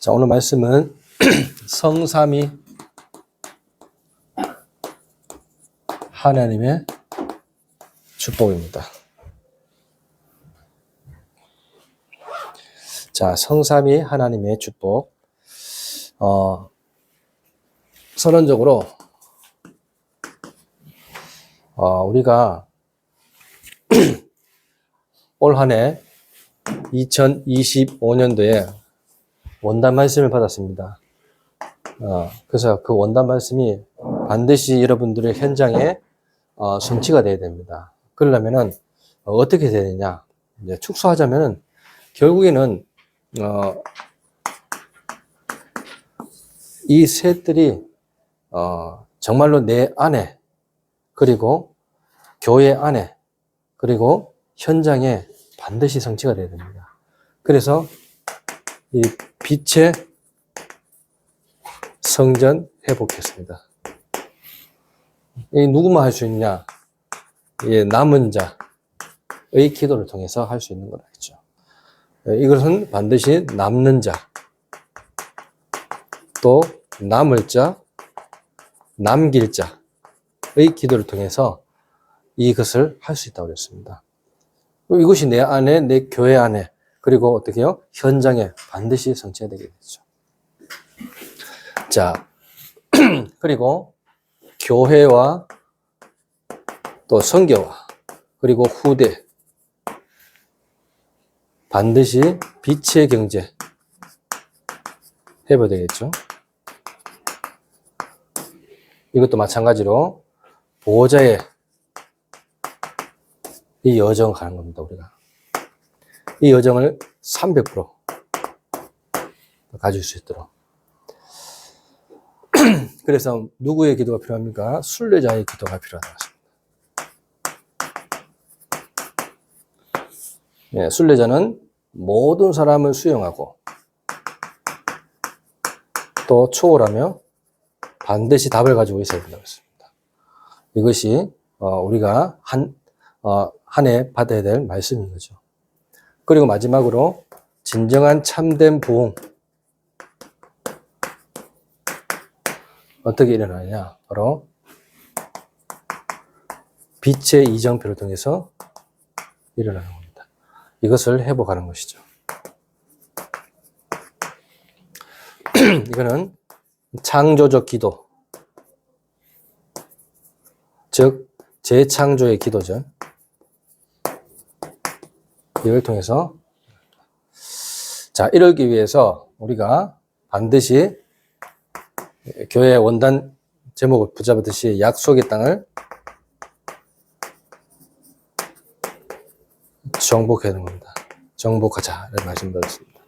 자, 오늘 말씀은 성삼위 하나님의 축복입니다. 자, 성삼위 하나님의 축복. 어, 선언적으로, 어, 우리가 올 한 해 2025년도에 원단 말씀을 받았습니다. 어, 그래서 그 원단 말씀이 반드시 여러분들의 현장에 어, 성취가 돼야 됩니다. 그러려면은 어, 돼야 되냐? 이제 축소하자면은 결국에는 어, 이 셋들이 어, 정말로 내 안에 그리고 교회 안에 그리고 현장에 반드시 성취가 돼야 됩니다. 그래서 이 빛의 성전 회복했습니다. 이 누구만 할 수 있냐? 이 남은 자의 기도를 통해서 할 수 있는 거라겠죠. 이것은 반드시 남는 자, 또 남을 자, 남길 자의 기도를 통해서 이것을 할 수 있다고 그랬습니다. 이것이 내 안에, 내 교회 안에, 그리고 어떻게 요 현장에 반드시 성취가 되게 되죠. 자, 그리고 교회와 또 성교와 그리고 후대 반드시 빛의 경제 해봐야 되겠죠. 이것도 마찬가지로 보호자의 이 여정 가는 겁니다, 우리가. 이 여정을 300% 가질 수 있도록. 그래서 누구의 기도가 필요합니까? 순례자의 기도가 필요하다고 했습니다. 예, 순례자는 모든 사람을 수용하고 또 초월하며 반드시 답을 가지고 있어야 된다고 했습니다. 이것이 어, 우리가 한, 어, 한해 받아야 될 말씀인 거죠. 그리고 마지막으로 진정한 참된 부흥 어떻게 일어나냐? 바로 빛의 이정표를 통해서 일어나는 겁니다. 이것을 회복하는 것이죠. 이거는 창조적 기도, 즉 재창조의 기도죠. 이걸 통해서 자 이러기 위해서 우리가 반드시 교회 원단 제목을 붙잡듯이 약속의 땅을 정복해야 하는 겁니다. 정복하자 라는 말씀드렸습니다.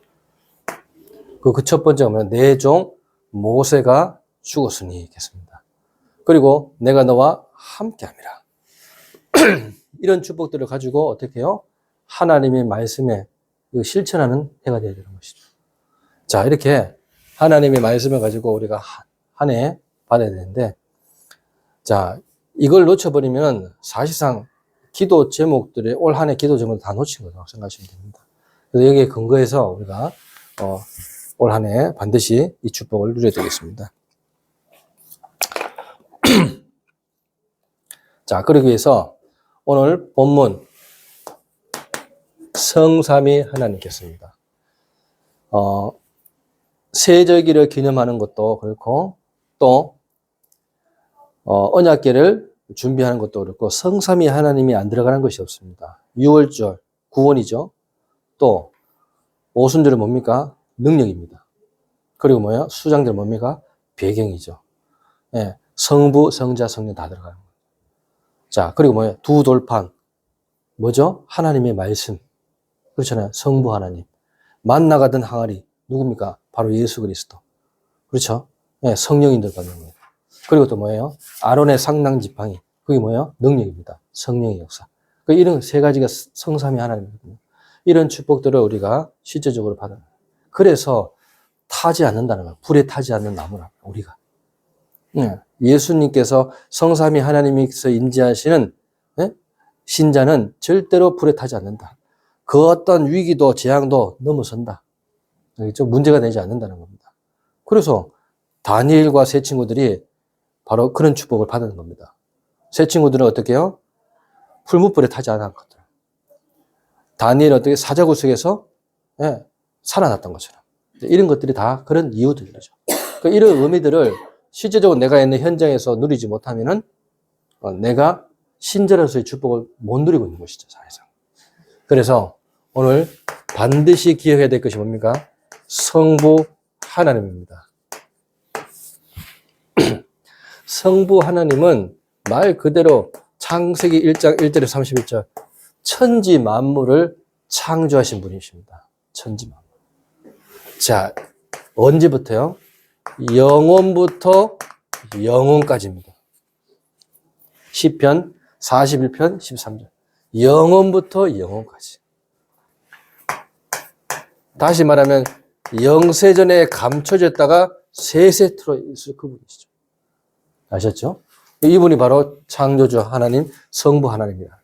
그첫 번째가 뭐냐? 내종 모세가 죽었으니 겠습니다. 그리고 내가 너와 함께함이라. 이런 축복들을 가지고 어떻게 해요? 하나님의 말씀에 실천하는 해가 되어야 되는 것이죠. 자, 이렇게 하나님의 말씀을 가지고 우리가 한 해 받아야 되는데, 자, 이걸 놓쳐버리면 사실상 기도 제목들이 올한 해 기도 제목을 다 놓친 거라고 생각하시면 됩니다. 그래서 여기에 근거해서 우리가 어, 올 한 해 반드시 이 축복을 누려야 되겠습니다. 자, 그러기 위해서 오늘 본문 성삼위 하나님께서입니다. 어, 세절기를 기념하는 것도 그렇고 또 어, 언약계를 준비하는 것도 그렇고 성삼위 하나님이 안 들어가는 것이 없습니다. 6월절 구원이죠. 또 오순절은 뭡니까? 능력입니다. 그리고 뭐예요? 수장들 뭡니까? 배경이죠. 예, 성부, 성자, 성령 다 들어가는 거예요. 자, 그리고 뭐예요? 두 돌판. 뭐죠? 하나님의 말씀. 그렇잖아요. 성부 하나님. 만나가던 항아리. 누굽니까? 바로 예수 그리스도. 그렇죠? 예, 성령이 들어가는 거예요. 그리고 또 뭐예요? 아론의 상당 지팡이. 그게 뭐예요? 능력입니다. 성령의 역사. 그 이런 세 가지가 성삼위 하나님이거든요. 이런 축복들을 우리가 실제적으로 받아요. 그래서 타지 않는다는 거예요. 불에 타지 않는 나무라 우리가. 예, 예수님께서 성삼위 하나님께서 인지하시는 예? 신자는 절대로 불에 타지 않는다. 그 어떤 위기도 재앙도 넘어선다. 알겠죠? 문제가 되지 않는다는 겁니다. 그래서 다니엘과 세 친구들이 바로 그런 축복을 받는 겁니다. 세 친구들은 어떻게 해요? 풀무불에 타지 않았거든. 다니엘 어떻게 사자구석에서 예, 살아났던 것처럼. 이런 것들이 다 그런 이유들이죠. 그러니까 이런 의미들을 실제적으로 내가 있는 현장에서 누리지 못하면은 어, 내가 신자로서의 축복을 못 누리고 있는 것이죠, 사회상. 그래서 오늘 반드시 기억해야 될 것이 뭡니까? 성부 하나님입니다. 성부 하나님은 말 그대로 창세기 1장 1절에 31절 천지 만물을 창조하신 분이십니다. 천지 만물. 자, 언제부터요? 영원부터 영원까지입니다. 시편 41편 13절. 영원부터 영원까지. 다시 말하면 영세전에 감춰졌다가 세세트로 있을 그분이시죠. 아셨죠? 이분이 바로 창조주 하나님, 성부 하나님이다.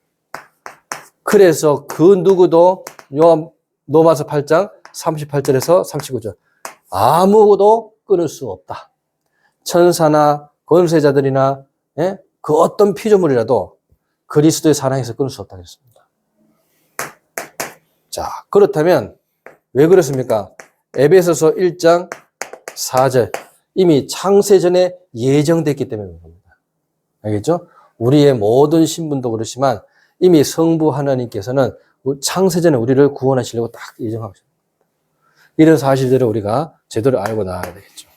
그래서 그 누구도 요한 노마서 8장 38절에서 39절 아무도 끊을 수 없다. 천사나 권세자들이나 예? 그 어떤 피조물이라도 그리스도의 사랑에서 끊을 수 없다고 했습니다. 자, 그렇다면 왜 그렇습니까? 에베소서 1장 4절 이미 창세전에 예정됐기 그런 겁니다. 알겠죠? 우리의 모든 신분도 그렇지만 이미 성부 하나님께서는 창세전에 우리를 구원하시려고 딱 예정하고 있습니다. 이런 사실들을 우리가 제대로 알고 나가야 되겠죠.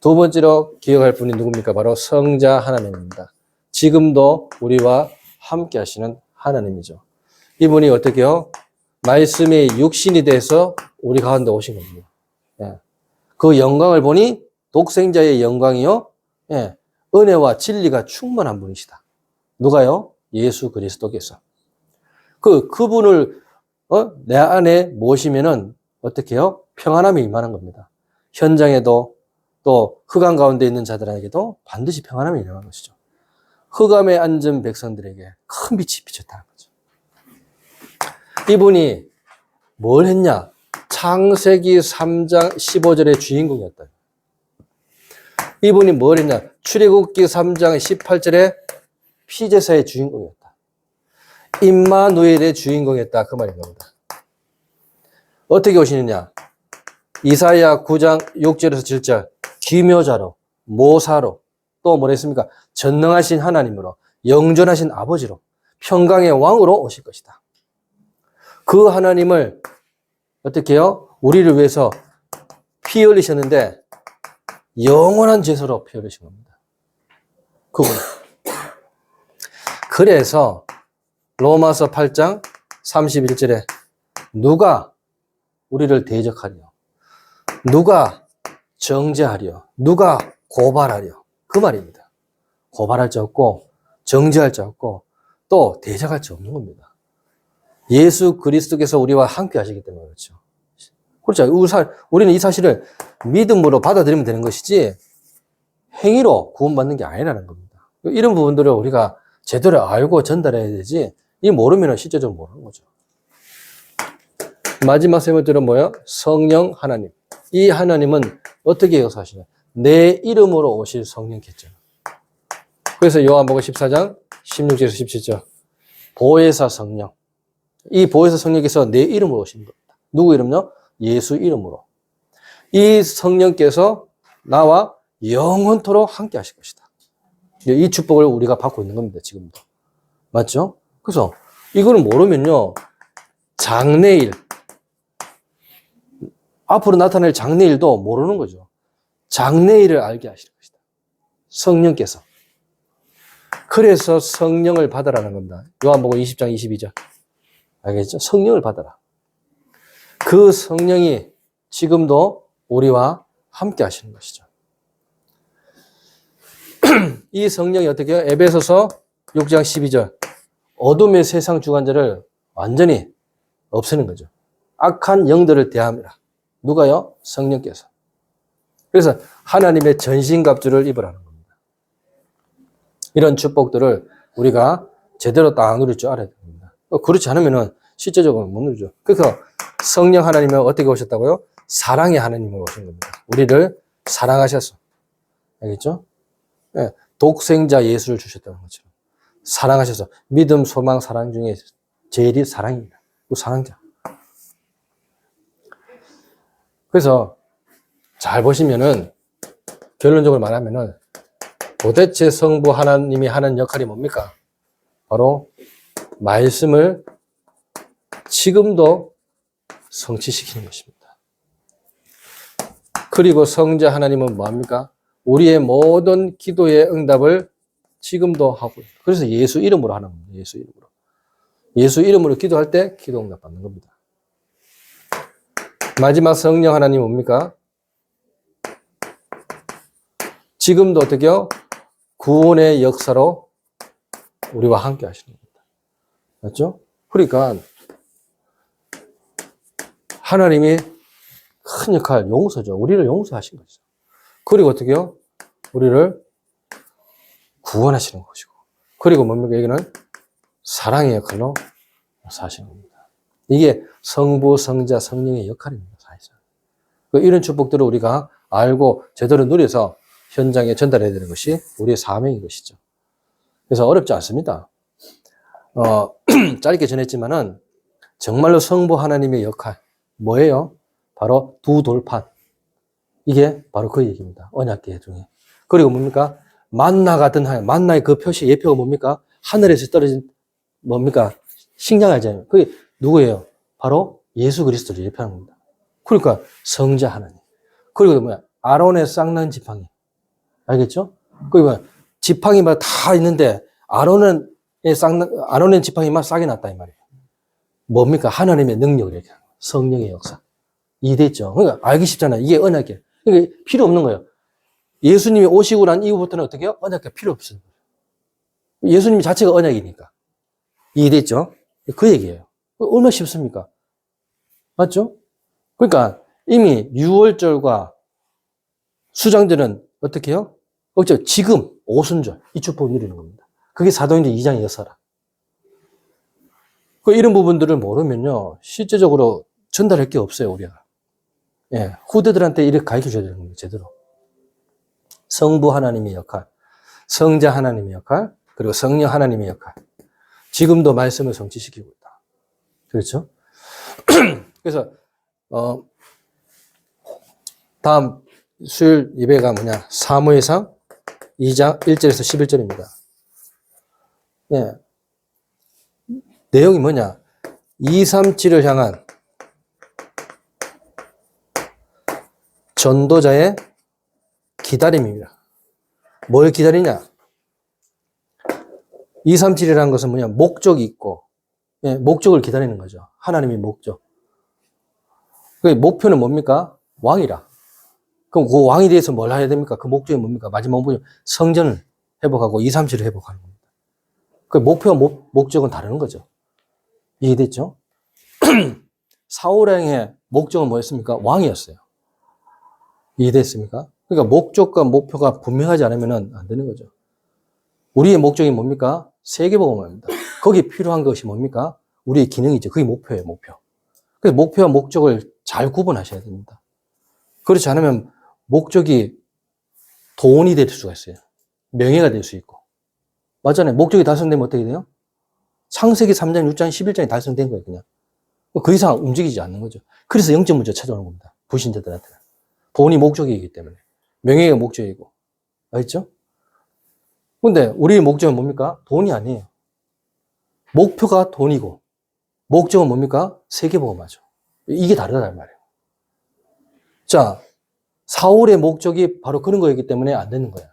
두 번째로 기억할 분이 누굽니까? 바로 성자 하나님입니다. 지금도 우리와 함께 하시는 하나님이죠. 이분이 어떻게요? 말씀이 육신이 돼서 우리 가운데 오신 겁니다. 예. 그 영광을 보니 독생자의 영광이요. 예. 은혜와 진리가 충만한 분이시다. 누가요? 예수 그리스도께서. 그, 그분을, 어? 내 안에 모시면은 어떻게 해요? 평안함이 임하는 겁니다. 현장에도 또 흑암 가운데 있는 자들에게도 반드시 평안함이 임하는 것이죠. 흑암에 앉은 백성들에게 큰 빛이 비쳤다는 거죠. 이분이 뭘 했냐? 창세기 3장 15절의 주인공이었다. 이분이 뭘 했냐? 출애굽기 3장 18절에 피제사의 주인공이었다. 임마누엘의 주인공이었다. 그 말인 겁니다. 어떻게 오시느냐? 이사야 9장 6절에서 7절 기묘자로 모사로 또 뭐랬습니까? 전능하신 하나님으로 영존하신 아버지로 평강의 왕으로 오실 것이다. 그 하나님을 어떻게 해요? 우리를 위해서 피 흘리셨는데 영원한 제사로 피 흘리신 겁니다. 그분. 그래서 로마서 8장 31절에 누가 우리를 대적하려 누가 정죄하려 누가 고발하려 그 말입니다. 고발할 자 없고 정죄할 자 없고 또 대적할 자 없는 겁니다. 예수 그리스도께서 우리와 함께 하시기 때문에 그렇죠. 그렇죠. 우리는 이 사실을 믿음으로 받아들이면 되는 것이지 행위로 구원받는 게 아니라는 겁니다. 이런 부분들을 우리가 제대로 알고 전달해야 되지 이 모르면 실제적으로 모르는 거죠. 마지막 세 번째로 뭐야? 성령 하나님. 이 하나님은 어떻게 역사하시냐? 내 이름으로 오실 성령겠죠. 그래서 요한복음 14장 16절에서 17절 보혜사 성령. 이 보혜사 성령께서 내 이름으로 오신 겁니다. 누구 이름요? 예수 이름으로. 이 성령께서 나와 영원토록 함께 하실 것이다. 이 축복을 우리가 받고 있는 겁니다, 지금도. 맞죠? 그래서 이거를 모르면요, 장래일, 앞으로 나타날 장래일도 모르는 거죠. 장래일을 알게 하실 것이다. 성령께서. 그래서 성령을 받으라는 겁니다. 요한복음 20장 22절. 알겠죠? 성령을 받아라. 그 성령이 지금도 우리와 함께 하시는 것이죠. 이 성령이 어떻게 해요? 에베소서 6장 12절. 어둠의 세상 주관자를 완전히 없애는 거죠. 악한 영들을 대함이라. 누가요? 성령께서. 그래서 하나님의 전신갑주를 입으라는 겁니다. 이런 축복들을 우리가 제대로 딱 누릴 줄 알아야 됩니다. 그렇지 않으면은 실제적으로 못 누리죠. 그래서 성령 하나님은 어떻게 오셨다고요? 사랑의 하나님으로 오신 겁니다. 우리를 사랑하셔서. 알겠죠? 예, 독생자 예수를 주셨다는 것처럼. 사랑하셔서. 믿음, 소망, 사랑 중에 제일이 사랑입니다. 그 사랑자. 그래서 잘 보시면은 결론적으로 말하면은 도대체 성부 하나님이 하는 역할이 뭡니까? 바로 말씀을 지금도 성취시키는 것입니다. 그리고 성자 하나님은 뭐합니까? 우리의 모든 기도의 응답을 지금도 하고. 그래서 예수 이름으로 하는 겁니다. 예수 이름으로. 예수 이름으로 기도할 때 기도 응답 받는 겁니다. 마지막 성령 하나님 뭡니까? 지금도 어떻게요? 구원의 역사로 우리와 함께 하시는 겁니다. 맞죠? 그러니까 하나님이 큰 역할, 용서죠. 우리를 용서하신 거죠. 그리고 어떻게요? 우리를 구원하시는 것이고. 그리고 뭡니까? 여기는 사랑의 역할로 사시는 겁니다. 이게 성부, 성자, 성령의 역할입니다. 사실상. 그 이런 축복들을 우리가 알고 제대로 누려서 현장에 전달해야 되는 것이 우리의 사명인 것이죠. 그래서 어렵지 않습니다. 어, 짧게 전했지만은 정말로 성부 하나님의 역할 뭐예요? 바로 두 돌판. 이게 바로 그 얘기입니다. 언약계 중에. 그리고 뭡니까? 만나 같은 하늘, 만나의 그 표시 예표가 뭡니까? 하늘에서 떨어진 뭡니까? 식량하잖아요. 그게 누구예요? 바로 예수 그리스도를 예표하는 겁니다. 그러니까 성자 하나님. 그리고 뭐야? 아론의 쌍난 지팡이. 알겠죠? 그리고 뭐야? 지팡이만 다 있는데 아론은 쌍난 아론의 지팡이만 싸게 났다 이 말이에요. 뭡니까? 하나님의 거예요. 성령의 역사. 이해됐죠? 그러니까 알기 쉽잖아요. 이게 언약이에요. 그러니까 필요 없는 거예요. 예수님이 오시고 난 이후부터는 어떻게 해요? 언약이 필요 없어요. 예수님 자체가 언약이니까. 이해됐죠? 그 얘기예요. 얼마나 쉽습니까? 맞죠? 그러니까 이미 6월절과 수장들은 어떻게 해요? 어죠 지금 오순절 이 축복을 누리는 겁니다. 그게 사도행전 2장 6서라. 그 이런 부분들을 모르면요. 실제적으로 전달할 게 없어요, 우리가. 예, 후대들한테 이렇게 가르쳐 줘야 되는 겁니다, 제대로. 성부 하나님의 역할, 성자 하나님의 역할, 그리고 성령 하나님의 역할. 지금도 말씀을 성취시키고 있다. 그렇죠? 그래서, 어, 다음 수요일 예배가 뭐냐? 사무엘상 2장 1절에서 11절입니다. 예. 내용이 뭐냐? 237을 향한 전도자의 기다림입니다. 뭘 기다리냐? 237이라는 것은 뭐냐? 목적이 있고, 예, 목적을 기다리는 거죠. 하나님의 목적. 그 목표는 뭡니까? 왕이라. 그럼 그 왕에 대해서 뭘 해야 됩니까? 그 목적이 뭡니까? 마지막 목표 성전을 회복하고 237을 회복하는 겁니다. 그 목표와 목, 목적은 다른 거죠. 이해됐죠? 사울왕의 목적은 뭐였습니까? 왕이었어요. 이해됐습니까? 그러니까 목적과 목표가 분명하지 않으면 안 되는 거죠. 우리의 목적이 뭡니까? 세계복음입니다. 거기 필요한 것이 뭡니까? 우리의 기능이죠. 그게 목표예요, 목표. 그래서 목표와 목적을 잘 구분하셔야 됩니다. 그렇지 않으면 목적이 돈이 될 수가 있어요. 명예가 될 수 있고. 맞잖아요. 목적이 달성되면 어떻게 돼요? 창세기 3장, 6장, 11장이 달성된 거예요, 그냥. 그 이상 움직이지 않는 거죠. 그래서 영적 문제 찾아오는 겁니다. 불신자들한테는. 돈이 목적이기 때문에. 명예가 목적이고. 알겠죠? 근데 우리의 목적은 뭡니까? 돈이 아니에요. 목표가 돈이고, 목적은 뭡니까? 세계보험하죠. 이게 다르다는 말이에요. 자, 사울의 목적이 바로 그런 거였기 때문에 안 되는 거야.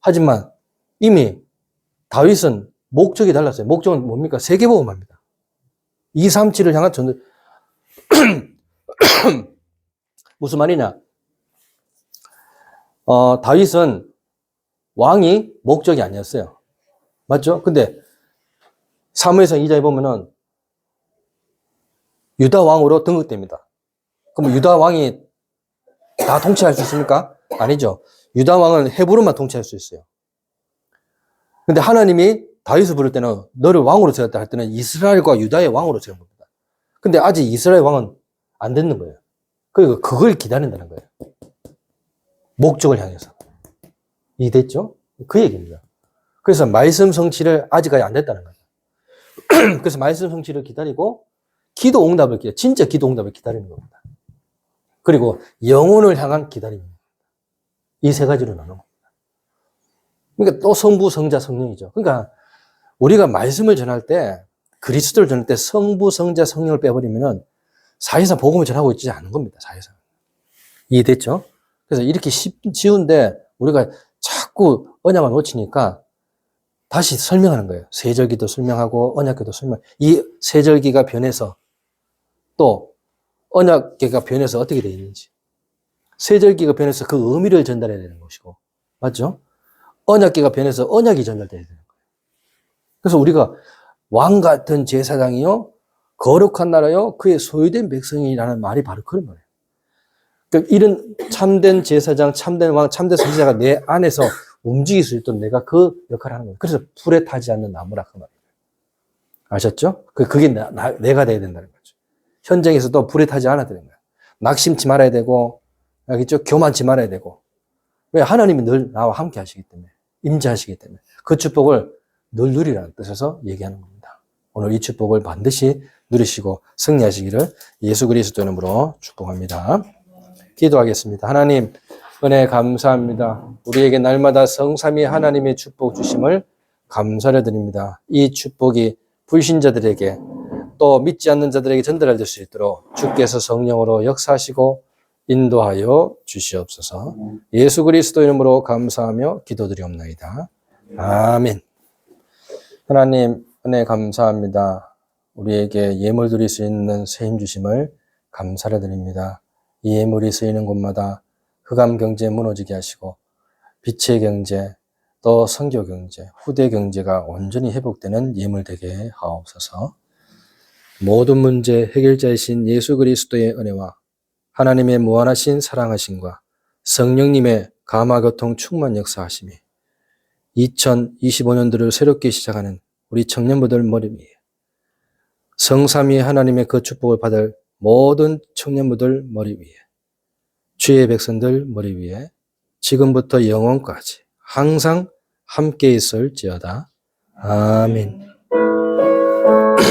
하지만 이미 다윗은 목적이 달랐어요. 목적은 뭡니까? 세계보험합니다. 237을 향한 전도. 무슨 말이냐? 어, 다윗은 왕이 목적이 아니었어요. 맞죠? 근데 사무엘상 2장에 보면은 유다 왕으로 등극됩니다. 그럼 유다 왕이 다 통치할 수 있습니까? 아니죠. 유다 왕은 헤브론만 통치할 수 있어요. 근데 하나님이 다윗을 부를 때는 너를 왕으로 세웠다 할 때는 이스라엘과 유다의 왕으로 세운 겁니다. 근데 아직 이스라엘 왕은 안 됐는 거예요. 그리고 그걸 기다린다는 거예요. 목적을 향해서. 이해됐죠? 그 얘기입니다. 그래서 말씀 성취를 아직까지 안 됐다는 거예요. 그래서 말씀 성취를 기다리고 기도 응답을 기다 진짜 기도 응답을 기다리는 겁니다. 그리고 영혼을 향한 기다림입니다. 이 세 가지로 나누는 겁니다. 그러니까 또 성부, 성자, 성령이죠. 그러니까 우리가 말씀을 전할 때 그리스도를 전할 때 성부, 성자, 성령을 빼버리면은 사실상 복음을 전하고 있지 않은 겁니다. 사실상 이해됐죠? 그래서 이렇게 쉽, 쉬운데 우리가 자꾸 언약을 놓치니까 다시 설명하는 거예요. 세절기도 설명하고 언약기도 설명. 이 세절기가 변해서 또 언약계가 변해서 어떻게 되어 있는지. 세절기가 변해서 그 의미를 전달해야 되는 것이고. 맞죠? 언약계가 변해서 언약이 전달돼야 되는 거예요. 그래서 우리가 왕 같은 제사장이요, 거룩한 나라요, 그의 소유된 백성이라는 말이 바로 그런 거예요. 그러니까 이런 참된 제사장, 참된 왕, 참된 선지자가 내 안에서 움직일 수 있도록 내가 그 역할을 하는 거예요. 그래서 불에 타지 않는 나무라 그 말이에요. 아셨죠? 그- 그게 나, 나- 내가 돼야 된다는 거죠. 현장에서도 불에 타지 않아야 되는 거예요. 낙심치 말아야 되고, 알겠죠? 교만치 말아야 되고. 왜? 하나님이 늘 나와 함께 하시기 때문에, 임재하시기 때문에. 그 축복을 늘 누리라는 뜻에서 얘기하는 겁니다. 오늘 이 축복을 반드시 누리시고 승리하시기를 예수 그리스도 이름으로 축복합니다. 기도하겠습니다. 하나님, 은혜 감사합니다. 우리에게 날마다 성삼위 하나님의 축복 주심을 감사를 드립니다. 이 축복이 불신자들에게 또 믿지 않는 자들에게 전달될 수 있도록 주께서 성령으로 역사하시고 인도하여 주시옵소서. 예수 그리스도 이름으로 감사하며 기도드리옵나이다. 아멘. 하나님 은혜 감사합니다. 우리에게 예물 드릴 수 있는 세임 주심을 감사를 드립니다. 이 예물이 쓰이는 곳마다 흑암 경제 무너지게 하시고 빛의 경제 또 성교 경제, 후대 경제가 온전히 회복되는 예물 되게 하옵소서. 모든 문제 해결자이신 예수 그리스도의 은혜와 하나님의 무한하신 사랑하심과 성령님의 감화교통 충만 역사하심이 2025년도를 새롭게 시작하는 우리 청년부들 머리 위에 성삼위 하나님의 그 축복을 받을 모든 청년부들 머리 위에 주의 백성들 머리 위에 지금부터 영원까지 항상 함께 있을지어다. 아멘.